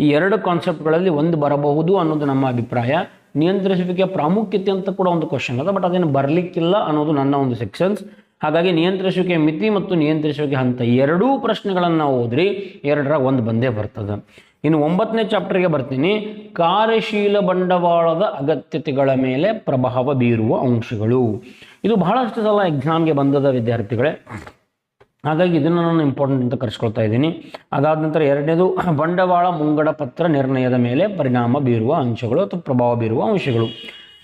Speaker 1: ಈ ಎರಡು ಕಾನ್ಸೆಪ್ಟ್ಗಳಲ್ಲಿ ಒಂದು ಬರಬಹುದು ಅನ್ನೋದು ನಮ್ಮ ಅಭಿಪ್ರಾಯ. ನಿಯಂತ್ರಿಸುವಿಕೆಯ ಪ್ರಾಮುಖ್ಯತೆ ಅಂತ ಕೂಡ ಒಂದು ಕ್ವಶನ್ ಅದ ಬಟ್ ಅದೇನು ಬರಲಿಕ್ಕಿಲ್ಲ ಅನ್ನೋದು ನನ್ನ ಒಂದು ಸೆಕ್ಷನ್ಸ್ ಹಾಗಾಗಿ ನಿಯಂತ್ರಿಸುವಿಕೆ ಮಿತಿ ಮತ್ತು ನಿಯಂತ್ರಿಸುವಿಕೆ ಹಂತ ಎರಡೂ ಪ್ರಶ್ನೆಗಳನ್ನು ಓದ್ರಿ, ಎರಡರ ಒಂದು ಬಂದೇ ಬರ್ತದೆ. ಇನ್ನು ಒಂಬತ್ತನೇ ಚಾಪ್ಟರ್ಗೆ ಬರ್ತೀನಿ. ಕಾರ್ಯಶೀಲ ಬಂಡವಾಳದ ಅಗತ್ಯತೆಗಳ ಮೇಲೆ ಪ್ರಭಾವ ಬೀರುವ ಅಂಶಗಳು. ಇದು ಬಹಳಷ್ಟು ಸಲ ಎಕ್ಸಾಮ್ಗೆ ಬಂದದ ವಿದ್ಯಾರ್ಥಿಗಳೇ. ಹಾಗಾಗಿ ಇದನ್ನು ನಾನು ಇಂಪಾರ್ಟೆಂಟ್ ಅಂತ ಕರೆಸ್ಕೊಳ್ತಾ ಇದ್ದೀನಿ. ಅದಾದ ನಂತರ ಎರಡನೇದು, ಬಂಡವಾಳ ಮುಂಗಡ ಪತ್ರ ನಿರ್ಣಯದ ಮೇಲೆ ಪರಿಣಾಮ ಬೀರುವ ಅಂಶಗಳು ಅಥವಾ ಪ್ರಭಾವ ಬೀರುವ ಅಂಶಗಳು.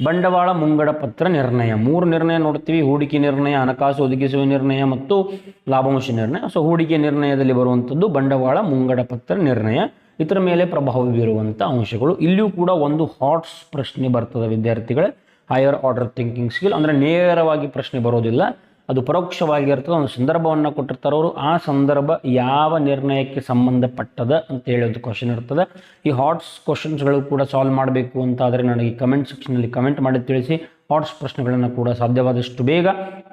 Speaker 1: ಬಂಡವಾಳ ಮುಂಗಡ ಪತ್ರ ನಿರ್ಣಯ. ಮೂರು ನಿರ್ಣಯ ನೋಡ್ತೀವಿ. ಹೂಡಿಕೆ ನಿರ್ಣಯ, ಹಣಕಾಸು ಒದಗಿಸುವ ನಿರ್ಣಯ ಮತ್ತು ಲಾಭಾಂಶ ನಿರ್ಣಯ. ಸೊ ಹೂಡಿಕೆ ನಿರ್ಣಯದಲ್ಲಿ ಬರುವಂಥದ್ದು ಬಂಡವಾಳ ಮುಂಗಡ ಪತ್ರ ನಿರ್ಣಯ. ಇದರ ಮೇಲೆ ಪ್ರಭಾವ ಬೀರುವಂಥ ಅಂಶಗಳು. ಇಲ್ಲಿಯೂ ಕೂಡ ಒಂದು ಹಾಟ್ಸ್ ಪ್ರಶ್ನೆ ಬರ್ತದೆ ವಿದ್ಯಾರ್ಥಿಗಳೇ. ಹೈಯರ್ ಆರ್ಡರ್ ಥಿಂಕಿಂಗ್ ಸ್ಕಿಲ್ ಅಂದರೆ ನೇರವಾಗಿ ಪ್ರಶ್ನೆ ಬರೋದಿಲ್ಲ. ಅದು ಪರೋಕ್ಷವಾಗಿ ಇರ್ತದೆ ಒಂದು ಸಂದರ್ಭವನ್ನು ಕೊಟ್ಟಿರ್ತಾರೆ ಅವರು. ಆ ಸಂದರ್ಭ ಯಾವ ನಿರ್ಣಯಕ್ಕೆ ಸಂಬಂಧಪಟ್ಟದ ಅಂತ ಹೇಳೋದು ಕ್ವಶನ್ ಇರ್ತದೆ. ಈ ಹಾಟ್ಸ್ ಕ್ವಶನ್ಸ್ಗಳು ಕೂಡ ಸಾಲ್ವ್ ಮಾಡಬೇಕು ಅಂತಾದರೆ ನನಗೆ ಕಮೆಂಟ್ ಸೆಕ್ಷನಲ್ಲಿ ಕಮೆಂಟ್ ಮಾಡಿ ತಿಳಿಸಿ ಹಾಟ್ಸ್ ಪ್ರಶ್ನೆಗಳನ್ನು ಕೂಡ ಸಾಧ್ಯವಾದಷ್ಟು ಬೇಗ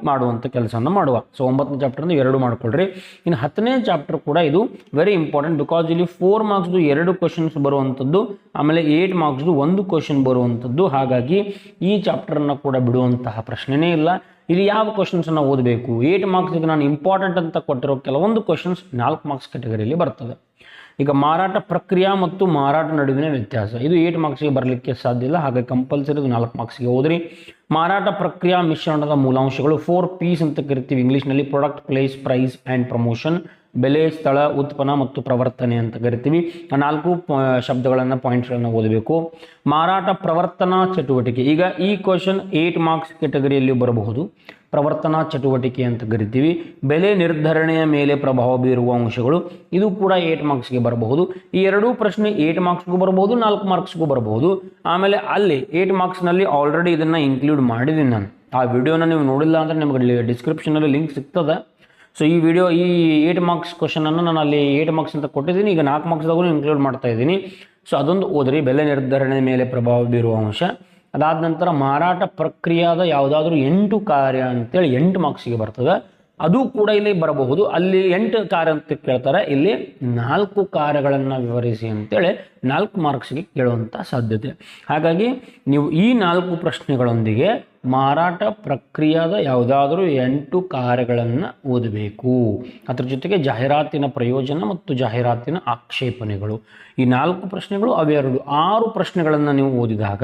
Speaker 1: ಮಾಡುವಂಥ ಕೆಲಸವನ್ನು ಮಾಡುವ. ಸೊ ಒಂಬತ್ತನೇ ಚಾಪ್ಟರ್ನ ಎರಡು ಮಾಡ್ಕೊಳ್ರಿ. ಇನ್ನು ಹತ್ತನೇ ಚಾಪ್ಟರ್ ಕೂಡ ಇದು ವೆರಿ ಇಂಪಾರ್ಟೆಂಟ್ ಬಿಕಾಸ್ ಇಲ್ಲಿ ಫೋರ್ ಮಾರ್ಕ್ಸ್ದು ಎರಡು ಕ್ವಶನ್ಸ್ ಬರುವಂಥದ್ದು ಆಮೇಲೆ ಏಯ್ಟ್ ಮಾರ್ಕ್ಸ್ದು ಒಂದು ಕ್ವಶನ್ ಬರುವಂಥದ್ದು ಹಾಗಾಗಿ ಈ ಚಾಪ್ಟರನ್ನು ಕೂಡ ಬಿಡುವಂತಹ ಪ್ರಶ್ನೆನೇ ಇಲ್ಲ. ಇಲ್ಲಿ ಯಾವ ಕ್ವಶನ್ಸನ್ನು ಓದಬೇಕು? ಏಟ್ ಮಾರ್ಕ್ಸ್ಗೆ ನಾನು ಇಂಪಾರ್ಟೆಂಟ್ ಅಂತ ಕೊಟ್ಟಿರೋ ಕೆಲವೊಂದು ಕ್ವಶನ್ಸ್ ನಾಲ್ಕು ಮಾರ್ಕ್ಸ್ ಕ್ಯಾಟಗರಿಯಲ್ಲಿ ಬರ್ತದೆ. ಈಗ ಮಾರಾಟ ಪ್ರಕ್ರಿಯೆ ಮತ್ತು ಮಾರಾಟ ನಡುವಿನ ವ್ಯತ್ಯಾಸ. ಇದು ಏಟ್ ಮಾರ್ಕ್ಸ್ಗೆ ಬರಲಿಕ್ಕೆ ಸಾಧ್ಯ ಇಲ್ಲ, ಹಾಗೆ ಕಂಪಲ್ಸರಿ ಇದು ನಾಲ್ಕು ಮಾರ್ಕ್ಸ್ಗೆ ಓದ್ರಿ. ಮಾರಾಟ ಪ್ರಕ್ರಿಯೆ ಮಿಶ್ರಣದ ಮೂಲಾಂಶಗಳು ಫೋರ್ ಪೀಸ್ ಅಂತ ಕರಿತೀವಿ ಇಂಗ್ಲೀಷ್ನಲ್ಲಿ product place price and promotion ಬೆಲೆ, ಸ್ಥಳ, ಉತ್ಪನ್ನ ಮತ್ತು ಪ್ರವರ್ತನೆ ಅಂತ ಕರಿತೀವಿ. ಆ ನಾಲ್ಕು ಶಬ್ದಗಳನ್ನು ಪಾಯಿಂಟ್ಸ್ಗಳನ್ನು ಓದಬೇಕು. ಮಾರಾಟ ಪ್ರವರ್ತನಾ ಚಟುವಟಿಕೆ. ಈಗ ಈ ಕ್ವಶನ್ ಏಟ್ ಮಾರ್ಕ್ಸ್ ಕೆಟಗರಿಯಲ್ಲಿ ಬರಬಹುದು. ಪ್ರವರ್ತನಾ ಚಟುವಟಿಕೆ ಅಂತ ಕರಿತೀವಿ. ಬೆಲೆ ನಿರ್ಧರಣೆಯ ಮೇಲೆ ಪ್ರಭಾವ ಬೀರುವ ಅಂಶಗಳು. ಇದು ಕೂಡ ಏಟ್ ಮಾರ್ಕ್ಸ್ಗೆ ಬರಬಹುದು. ಈ ಎರಡೂ ಪ್ರಶ್ನೆ ಏಟ್ ಮಾರ್ಕ್ಸ್ಗೂ ಬರಬಹುದು, ನಾಲ್ಕು ಮಾರ್ಕ್ಸ್ಗೂ ಬರಬಹುದು. ಆಮೇಲೆ ಅಲ್ಲಿ ಏಟ್ ಮಾರ್ಕ್ಸ್ನಲ್ಲಿ ಆಲ್ರೆಡಿ ಇದನ್ನು ಇನ್ಕ್ಲೂಡ್ ಮಾಡಿದ್ದೀನಿ ನಾನು. ಆ ವಿಡಿಯೋನ ನೀವು ನೋಡಿಲ್ಲ ಅಂದರೆ ನಿಮಗೆ ಡಿಸ್ಕ್ರಿಪ್ಷನಲ್ಲಿ ಲಿಂಕ್ ಸಿಗ್ತದೆ. ಸೊ ಈ ವಿಡಿಯೋ ಈ ಏಟ್ ಮಾರ್ಕ್ಸ್ ಕ್ವಶನನ್ನು ನಾನು ಅಲ್ಲಿ ಏಟ್ ಮಾರ್ಕ್ಸ್ ಅಂತ ಕೊಟ್ಟಿದ್ದೀನಿ. ಈಗ ನಾಲ್ಕು ಮಾರ್ಕ್ಸ್ದಾಗೂ ಇನ್ಕ್ಲೂಡ್ ಮಾಡ್ತಾ ಇದ್ದೀನಿ. ಸೊ ಅದೊಂದು ಓದ್ರಿ. ಬೆಲೆ ನಿರ್ಧರಣೆ ಮೇಲೆ ಪ್ರಭಾವ ಬೀರುವ ಅಂಶ. ಅದಾದ ನಂತರ ಮಾರಾಟ ಪ್ರಕ್ರಿಯಾದ ಯಾವುದಾದ್ರೂ ಎಂಟು ಕಾರ್ಯ ಅಂತೇಳಿ ಎಂಟು ಮಾರ್ಕ್ಸಿಗೆ ಬರ್ತದೆ. ಅದು ಕೂಡ ಇಲ್ಲಿ ಬರಬಹುದು. ಅಲ್ಲಿ ಎಂಟು ಕಾರ್ಯ ಅಂತ ಕೇಳ್ತಾರೆ. ಇಲ್ಲಿ ನಾಲ್ಕು ಕಾರ್ಯಗಳನ್ನು ವಿವರಿಸಿ ಅಂತೇಳಿ ನಾಲ್ಕು ಮಾರ್ಕ್ಸ್ಗೆ ಕೇಳುವಂಥ ಸಾಧ್ಯತೆ. ಹಾಗಾಗಿ ನೀವು ಈ ನಾಲ್ಕು ಪ್ರಶ್ನೆಗಳೊಂದಿಗೆ ಮಾರಾಟ ಪ್ರಕ್ರಿಯಾದ ಯಾವುದಾದರೂ ಎಂಟು ಕಾರ್ಯಗಳನ್ನು ಓದಬೇಕು. ಅದರ ಜೊತೆಗೆ ಜಾಹೀರಾತಿನ ಪ್ರಯೋಜನ ಮತ್ತು ಜಾಹೀರಾತಿನ ಆಕ್ಷೇಪಣೆಗಳು. ಈ ನಾಲ್ಕು ಪ್ರಶ್ನೆಗಳು ಅವೆರಡು ಆರು ಪ್ರಶ್ನೆಗಳನ್ನು ನೀವು ಓದಿದಾಗ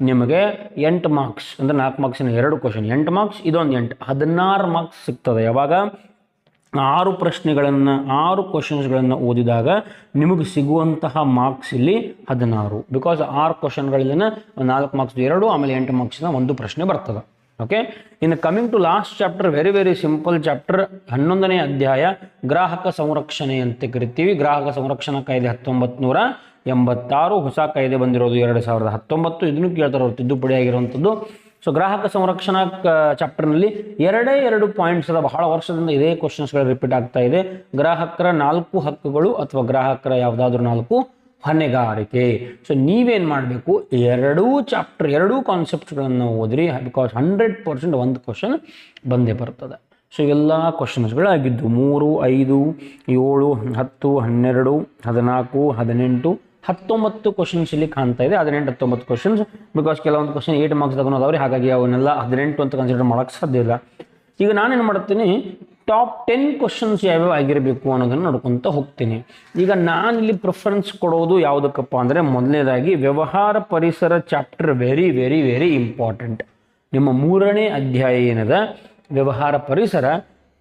Speaker 1: ನಿಮಗೆ ಎಂಟು ಮಾರ್ಕ್ಸ್ ಅಂದರೆ ನಾಲ್ಕು ಮಾರ್ಕ್ಸಿನ ಎರಡು ಕ್ವಶನ್ ಎಂಟು ಮಾರ್ಕ್ಸ್ ಇದೊಂದು ಎಂಟು. ಹದಿನಾರು ಮಾರ್ಕ್ಸ್ ಸಿಗ್ತದೆ. ಯಾವಾಗ? ಆರು ಪ್ರಶ್ನೆಗಳನ್ನು, ಆರು ಕ್ವಶನ್ಸ್ಗಳನ್ನು ಓದಿದಾಗ ನಿಮಗೆ ಸಿಗುವಂತಹ ಮಾರ್ಕ್ಸ್ ಇಲ್ಲಿ ಹದಿನಾರು. ಬಿಕಾಸ್ ಆರು ಕ್ವಶನ್ಗಳಿಂದ ನಾಲ್ಕು ಮಾರ್ಕ್ಸ್ ಎರಡು, ಆಮೇಲೆ ಎಂಟು ಮಾರ್ಕ್ಸ್ನ ಒಂದು ಪ್ರಶ್ನೆ ಬರ್ತದೆ. ಓಕೆ ಇನ್ನು coming to last chapter very very simple chapter ಹನ್ನೊಂದನೇ ಅಧ್ಯಾಯ, ಗ್ರಾಹಕ ಸಂರಕ್ಷಣೆ ಅಂತ ಕರಿತೀವಿ. ಗ್ರಾಹಕ ಸಂರಕ್ಷಣಾ ಕಾಯ್ದೆ ಹತ್ತೊಂಬತ್ತು ಎಂಬತ್ತಾರು. ಹೊಸ ಕಾಯ್ದೆ ಬಂದಿರೋದು ಎರಡು ಸಾವಿರದ ಹತ್ತೊಂಬತ್ತು. ಇದನ್ನು ಕೇಳ್ತಾರೆ ತಿದ್ದುಪಡಿ ಆಗಿರುವಂಥದ್ದು ಸೊ ಗ್ರಾಹಕ ಸಂರಕ್ಷಣಾ ಚಾಪ್ಟರ್ನಲ್ಲಿ ಎರಡೇ ಎರಡು ಪಾಯಿಂಟ್ಸ್ ಅದ. ಬಹಳ ವರ್ಷದಿಂದ ಇದೇ ಕ್ವಶನ್ಸ್ಗಳು ರಿಪೀಟ್ ಆಗ್ತಾ ಇದೆ. ಗ್ರಾಹಕರ ನಾಲ್ಕು ಹಕ್ಕುಗಳು ಅಥವಾ ಗ್ರಾಹಕರ ಯಾವುದಾದ್ರೂ ನಾಲ್ಕು ಹೊಣೆಗಾರಿಕೆ. ಸೊ ನೀವೇನು ಮಾಡಬೇಕು? ಎರಡೂ ಚಾಪ್ಟರ್ ಎರಡೂ ಕಾನ್ಸೆಪ್ಟ್ಗಳನ್ನು ಓದ್ರಿ. ಬಿಕಾಸ್ ಹಂಡ್ರೆಡ್ ಪರ್ಸೆಂಟ್ ಒಂದು ಕ್ವಶನ್ ಬಂದೇ ಬರ್ತದೆ. ಸೊ ಇವೆಲ್ಲ ಕ್ವಶನ್ಸ್ಗಳಾಗಿದ್ದು ಮೂರು, ಐದು, ಏಳು, ಹತ್ತು, ಹನ್ನೆರಡು, ಹದಿನಾಲ್ಕು, ಹದಿನೆಂಟು ಹತ್ತೊಂಬತ್ತು ಕ್ವಶನ್ಸ್ ಇಲ್ಲಿ ಕಾಣ್ತಾ ಇದೆ. ಹದಿನೆಂಟು, ಹತ್ತೊಂಬತ್ತು ಕ್ವಶನ್ಸ್ ಬಿಕಾಸ್ ಕೆಲವೊಂದು ಕ್ವಶನ್ ಏಟ್ ಮಾರ್ಕ್ಸ್ ತಗೊಂಡವ್ರಿ, ಹಾಗಾಗಿ ಅವನ್ನೆಲ್ಲ ಹದಿನೆಂಟು ಅಂತ ಕನ್ಸಿಡರ್ ಮಾಡೋಕ್ಕೆ ಸಾಧ್ಯ ಇಲ್ಲ. ಈಗ ನಾನೇನು ಮಾಡ್ತೀನಿ ಟಾಪ್ ಟೆನ್ ಕ್ವಶನ್ಸ್ ಯಾವ್ಯಾವ ಆಗಿರಬೇಕು ಅನ್ನೋದನ್ನು ನೋಡ್ಕೊತ ಹೋಗ್ತೀನಿ. ಈಗ ನಾನಿಲ್ಲಿ ಪ್ರಿಫರೆನ್ಸ್ ಕೊಡೋದು ಯಾವುದಕ್ಕಪ್ಪ ಅಂದರೆ, ಮೊದಲನೇದಾಗಿ ವ್ಯವಹಾರ ಪರಿಸರ chapter very very very important ನಿಮ್ಮ ಮೂರನೇ ಅಧ್ಯಾಯ ಏನದ? ವ್ಯವಹಾರ ಪರಿಸರ.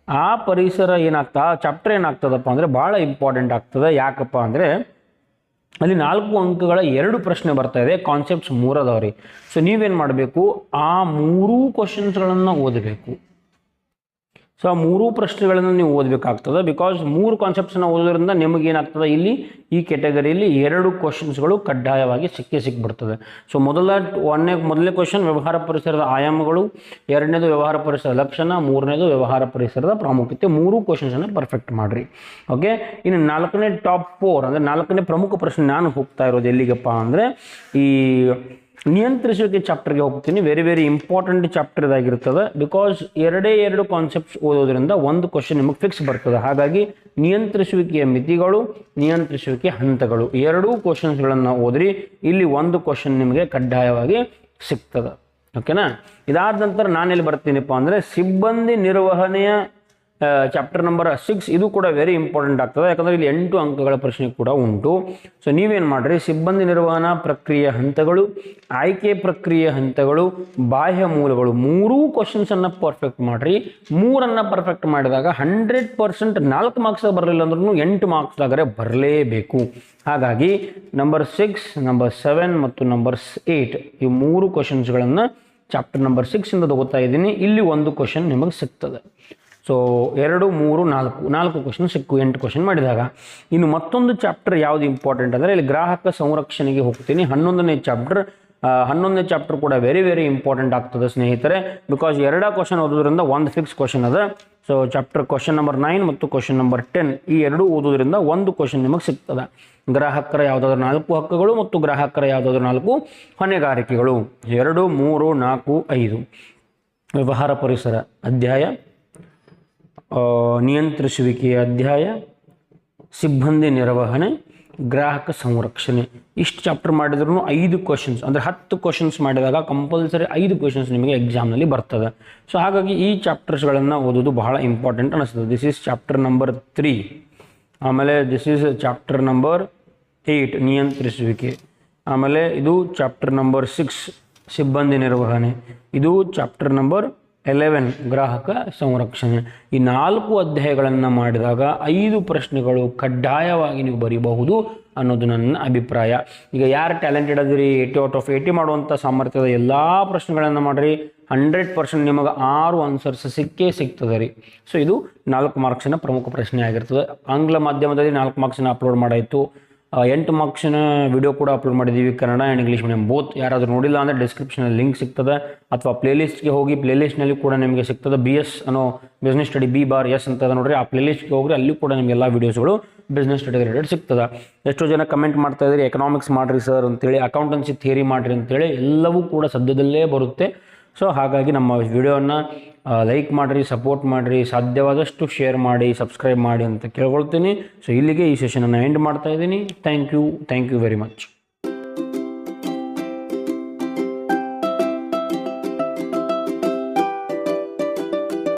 Speaker 1: ಆ ಪರಿಸರ ಏನಾಗ್ತಾ ಚಾಪ್ಟರ್ ಏನಾಗ್ತದಪ್ಪ ಅಂದರೆ ಭಾಳ ಇಂಪಾರ್ಟೆಂಟ್ ಆಗ್ತದೆ. ಯಾಕಪ್ಪ ಅಂದರೆ ಅಲ್ಲಿ ನಾಲ್ಕು ಅಂಕಗಳ ಎರಡು ಪ್ರಶ್ನೆ ಬರ್ತಾ ಇದೆ ಕಾನ್ಸೆಪ್ಟ್ಸ್ ಮೂರದವ್ರಿ. ಸೊ ನೀವೇನು ಮಾಡಬೇಕು? ಆ ಮೂರೂ ಕ್ವಶನ್ಸ್ಗಳನ್ನು ಓದಬೇಕು. ಸೊ ಆ ಮೂರೂ ಪ್ರಶ್ನೆಗಳನ್ನು ನೀವು ಓದಬೇಕಾಗ್ತದೆ. ಬಿಕಾಸ್ ಮೂರು ಕಾನ್ಸೆಪ್ಟ್ಸನ್ನು ಓದೋದ್ರಿಂದ ನಿಮಗೇನಾಗ್ತದೆ ಇಲ್ಲಿ ಈ ಕೆಟಗರಿಯಲ್ಲಿ ಎರಡು ಕ್ವಶನ್ಸ್ಗಳು ಕಡ್ಡಾಯವಾಗಿ ಸಿಕ್ಕೇ ಸಿಕ್ಬಿಡ್ತದೆ. ಸೊ ಮೊದಲ ಒಂದನೇ, ಮೊದಲನೇ ಕ್ವಶನ್ ವ್ಯವಹಾರ ಪರಿಸರದ ಆಯಾಮಗಳು, ಎರಡನೇದು ವ್ಯವಹಾರ ಪರಿಸರದ ಲಕ್ಷಣ, ಮೂರನೇದು ವ್ಯವಹಾರ ಪರಿಸರದ ಪ್ರಾಮುಖ್ಯತೆ. ಮೂರು ಕ್ವಶನ್ಸನ್ನು ಪರ್ಫೆಕ್ಟ್ ಮಾಡಿರಿ. ಓಕೆ ಇನ್ನು ನಾಲ್ಕನೇ ಟಾಪ್ ಫೋರ್ ಅಂದರೆ ನಾಲ್ಕನೇ ಪ್ರಮುಖ ಪ್ರಶ್ನೆ ನಾನು ಹೋಗ್ತಾ ಇರೋದು ಎಲ್ಲಿಗಪ್ಪ ಅಂದರೆ ಈ ನಿಯಂತ್ರಿಸುವಿಕೆ ಚಾಪ್ಟರ್ಗೆ ಹೋಗ್ತೀನಿ. ವೆರಿ ವೆರಿ ಇಂಪಾರ್ಟೆಂಟ್ ಚಾಪ್ಟರ್ ಇದಾಗಿರ್ತದೆ. ಬಿಕಾಸ್ ಎರಡೇ ಎರಡು ಕಾನ್ಸೆಪ್ಟ್ಸ್ ಓದೋದ್ರಿಂದ ಒಂದು ಕ್ವಶನ್ ನಿಮಗೆ ಫಿಕ್ಸ್ ಬರ್ತದೆ. ಹಾಗಾಗಿ ನಿಯಂತ್ರಿಸುವಿಕೆಯ ಮಿತಿಗಳು, ನಿಯಂತ್ರಿಸುವಿಕೆ ಹಂತಗಳು. ಎರಡೂ ಕ್ವಶನ್ಸ್ಗಳನ್ನು ಓದ್ರಿ. ಇಲ್ಲಿ ಒಂದು ಕ್ವಶನ್ ನಿಮಗೆ ಕಡ್ಡಾಯವಾಗಿ ಸಿಗ್ತದೆ. ಓಕೆನಾ ಇದಾದ ನಂತರ ನಾನೆಲ್ಲಿ ಬರ್ತೀನಿಪ್ಪ ಅಂದರೆ ಸಿಬ್ಬಂದಿ ನಿರ್ವಹಣೆಯ ಚಾಪ್ಟರ್ ನಂಬರ್ ಸಿಕ್ಸ್ ಇದು ಕೂಡ ವೆರಿ ಇಂಪಾರ್ಟೆಂಟ್ ಆಗ್ತದೆ. ಯಾಕಂದರೆ ಇಲ್ಲಿ ಎಂಟು ಅಂಕಗಳ ಪ್ರಶ್ನೆ ಕೂಡ ಉಂಟು. ಸೊ ನೀವೇನು ಮಾಡಿರಿ? ಸಿಬ್ಬಂದಿ ನಿರ್ವಹಣಾ ಪ್ರಕ್ರಿಯೆ ಹಂತಗಳು, ಆಯ್ಕೆ ಪ್ರಕ್ರಿಯೆ ಹಂತಗಳು, ಬಾಹ್ಯ ಮೂಲಗಳು ಮೂರೂ ಕ್ವಶನ್ಸನ್ನು ಪರ್ಫೆಕ್ಟ್ ಮಾಡಿರಿ. ಮೂರನ್ನು ಪರ್ಫೆಕ್ಟ್ ಮಾಡಿದಾಗ ಹಂಡ್ರೆಡ್ ಪರ್ಸೆಂಟ್ ನಾಲ್ಕು ಮಾರ್ಕ್ಸ್ ಬರಲಿಲ್ಲ ಅಂದ್ರೂ ಎಂಟು ಮಾರ್ಕ್ಸ್ ಆಗರೆ ಬರಲೇಬೇಕು. ಹಾಗಾಗಿ ನಂಬರ್ ಸಿಕ್ಸ್ ನಂಬರ್ ಸೆವೆನ್ ಮತ್ತು ನಂಬರ್ ಏಯ್ಟ್ ಈ ಮೂರು ಕ್ವಶನ್ಸ್ಗಳನ್ನು ಚಾಪ್ಟರ್ ನಂಬರ್ ಸಿಕ್ಸಿಂದ ತಗೋತಾ ಇದ್ದೀನಿ. ಇಲ್ಲಿ ಒಂದು ಕ್ವಶನ್ ನಿಮಗೆ ಸಿಗ್ತದೆ. ಸೊ ಎರಡು, ಮೂರು, ನಾಲ್ಕು ನಾಲ್ಕು ಕ್ವಶನ್ ಸಿಕ್ಕು, ಎಂಟು ಕ್ವಶನ್ ಮಾಡಿದಾಗ, ಇನ್ನು ಮತ್ತೊಂದು ಚಾಪ್ಟರ್ ಯಾವುದು ಇಂಪಾರ್ಟೆಂಟ್ ಅಂದರೆ ಇಲ್ಲಿ ಗ್ರಾಹಕ ಸಂರಕ್ಷಣೆಗೆ ಹೋಗ್ತೀನಿ. ಹನ್ನೊಂದನೇ ಚಾಪ್ಟರ್ ಹನ್ನೊಂದನೇ ಚಾಪ್ಟರ್ ಕೂಡ ವೆರಿ ವೆರಿ ಇಂಪಾರ್ಟೆಂಟ್ ಆಗ್ತದೆ ಸ್ನೇಹಿತರೆ ಬಿಕಾಸ್ ಎರಡ ಕ್ವಶನ್ ಓದೋದ್ರಿಂದ ಒಂದು ಫಿಕ್ಸ್ ಕ್ವಶನ್ ಅದ. So chapter question number nine ಮತ್ತು ಕ್ವಶನ್ ನಂಬರ್ ಟೆನ್ ಈ ಎರಡು ಓದೋದ್ರಿಂದ ಒಂದು ಕ್ವಶನ್ ನಿಮಗೆ ಸಿಗ್ತದೆ. ಗ್ರಾಹಕರ ಯಾವುದಾದ್ರೂ ನಾಲ್ಕು ಹಕ್ಕುಗಳು ಮತ್ತು ಗ್ರಾಹಕರ ಯಾವುದಾದ್ರೂ ನಾಲ್ಕು ಹೊಣೆಗಾರಿಕೆಗಳು. ಎರಡು, ಮೂರು, ನಾಲ್ಕು, ಐದು. ವ್ಯವಹಾರ ಪರಿಸರ ಅಧ್ಯಾಯ ನಿಯಂತ್ರಿಸುವಿಕೆಯ ಅಧ್ಯಾಯ, ಸಿಬ್ಬಂದಿ ನಿರ್ವಹಣೆ, ಗ್ರಾಹಕ ಸಂರಕ್ಷಣೆ. ಇಷ್ಟು ಚಾಪ್ಟರ್ ಮಾಡಿದ್ರೂ ಐದು ಕ್ವಶನ್ಸ್ ಅಂದರೆ ಹತ್ತು ಕ್ವಶನ್ಸ್ ಮಾಡಿದಾಗ ಕಂಪಲ್ಸರಿ ಐದು ಕ್ವಶನ್ಸ್ ನಿಮಗೆ ಎಕ್ಸಾಮ್ನಲ್ಲಿ ಬರ್ತದೆ. ಸೊ ಹಾಗಾಗಿ ಈ ಚಾಪ್ಟರ್ಸ್ಗಳನ್ನು ಓದೋದು ಬಹಳ ಇಂಪಾರ್ಟೆಂಟ್ ಅನಿಸ್ತದೆ. This is chapter number three ಆಮೇಲೆ this is chapter number eight ನಿಯಂತ್ರಿಸುವಿಕೆ. ಆಮೇಲೆ ಇದು ಚಾಪ್ಟರ್ ನಂಬರ್ ಸಿಕ್ಸ್ ಸಿಬ್ಬಂದಿ ನಿರ್ವಹಣೆ. ಇದು ಚಾಪ್ಟರ್ ನಂಬರ್ ಎಲೆವೆನ್ ಗ್ರಾಹಕ ಸಂರಕ್ಷಣೆ. ಈ ನಾಲ್ಕು ಅಧ್ಯಾಯಗಳನ್ನು ಮಾಡಿದಾಗ ಐದು ಪ್ರಶ್ನೆಗಳು ಕಡ್ಡಾಯವಾಗಿ ನೀವು ಬರೀಬಹುದು ಅನ್ನೋದು ನನ್ನ ಅಭಿಪ್ರಾಯ. ಈಗ ಯಾರು ಟ್ಯಾಲೆಂಟೆಡ್ ಅದಿರಿ ಏಯ್ಟಿ ಔಟ್ ಆಫ್ ಏಯ್ಟಿ ಮಾಡುವಂಥ ಸಾಮರ್ಥ್ಯದ ಎಲ್ಲ ಪ್ರಶ್ನೆಗಳನ್ನು ಮಾಡಿರಿ. ಹಂಡ್ರೆಡ್ ಪರ್ಸೆಂಟ್ ನಿಮಗೆ ಆರು ಆನ್ಸರ್ಸ್ ಸಿಕ್ಕೇ ಸಿಗ್ತದೆ ರೀ. ಸೊ ಇದು ನಾಲ್ಕು ಮಾರ್ಕ್ಸಿನ ಪ್ರಮುಖ ಪ್ರಶ್ನೆ ಆಗಿರ್ತದೆ. ಆಂಗ್ಲ ಮಾಧ್ಯಮದಲ್ಲಿ ನಾಲ್ಕು ಮಾರ್ಕ್ಸಿನ ಅಪ್ಲೋಡ್ ಮಾಡಾಯಿತು. ಎಂಟು ಮಾರ್ಕ್ಸಿನ ವಿಡಿಯೋ ಕೂಡ ಅಪ್ಲೋಡ್ ಮಾಡಿದ್ದೀವಿ Kannada and English medium both ಯಾರಾದರೂ ನೋಡಿಲ್ಲ ಅಂದರೆ ಡಿಸ್ಕ್ರಿಪ್ಷನಲ್ಲಿ ಲಿಂಕ್ ಸಿಗ್ತದೆ. ಅಥವಾ ಪ್ಲೇಲಿಸ್ಟ್ಗೆ ಹೋಗಿ ಪ್ಲೇಲಿಸ್ಟ್ನಲ್ಲಿ ಕೂಡ ನಿಮಗೆ ಸಿಗ್ತದೆ. ಬಿ ಎಸ್ ಅನ್ನೋ business study B bar S ಅಂತ ನೋಡ್ರಿ. ಆ ಪ್ಲೇಲಿಸ್ಟ್ಗೆ ಹೋಗಿ ಅಲ್ಲಿ ಕೂಡ ನಿಮಗೆ ಎಲ್ಲ ವೀಡಿಯೋಸ್ಗಳು ಬಿಸ್ನೆಸ್ ಸ್ಟಡಿ ರಿಲೇಟೆಡ್ ಸಿಗ್ತದೆ. ಎಷ್ಟೋ ಜನ ಕಮೆಂಟ್ ಮಾಡ್ತಾ ಇದ್ದೀರಿ ಎಕನಾಮಿಕ್ಸ್ ಮಾಡಿರಿ ಸರ್ ಅಂತೇಳಿ ಅಕೌಂಟೆನ್ಸಿ ಥಿಯರಿ ಮಾಡಿರಿ ಅಂತೇಳಿ, ಎಲ್ಲವೂ ಕೂಡ ಸದ್ಯದಲ್ಲೇ ಬರುತ್ತೆ. ಸೊ ಹಾಗಾಗಿ ನಮ್ಮ ವಿಡಿಯೋನ ಲೈಕ್ ಮಾಡಿರಿ ಸಪೋರ್ಟ್ ಮಾಡಿರಿ, ಸಾಧ್ಯವಾದಷ್ಟು ಶೇರ್ ಮಾಡಿ ಸಬ್ಸ್ಕ್ರೈಬ್ ಮಾಡಿ ಅಂತ ಕೇಳ್ಕೊಳ್ತೀನಿ. ಸೊ ಇಲ್ಲಿಗೆ ಈ ಸೆಷನನ್ನು ಎಂಡ್ ಮಾಡ್ತಾ ಇದ್ದೀನಿ. Thank you thank you very much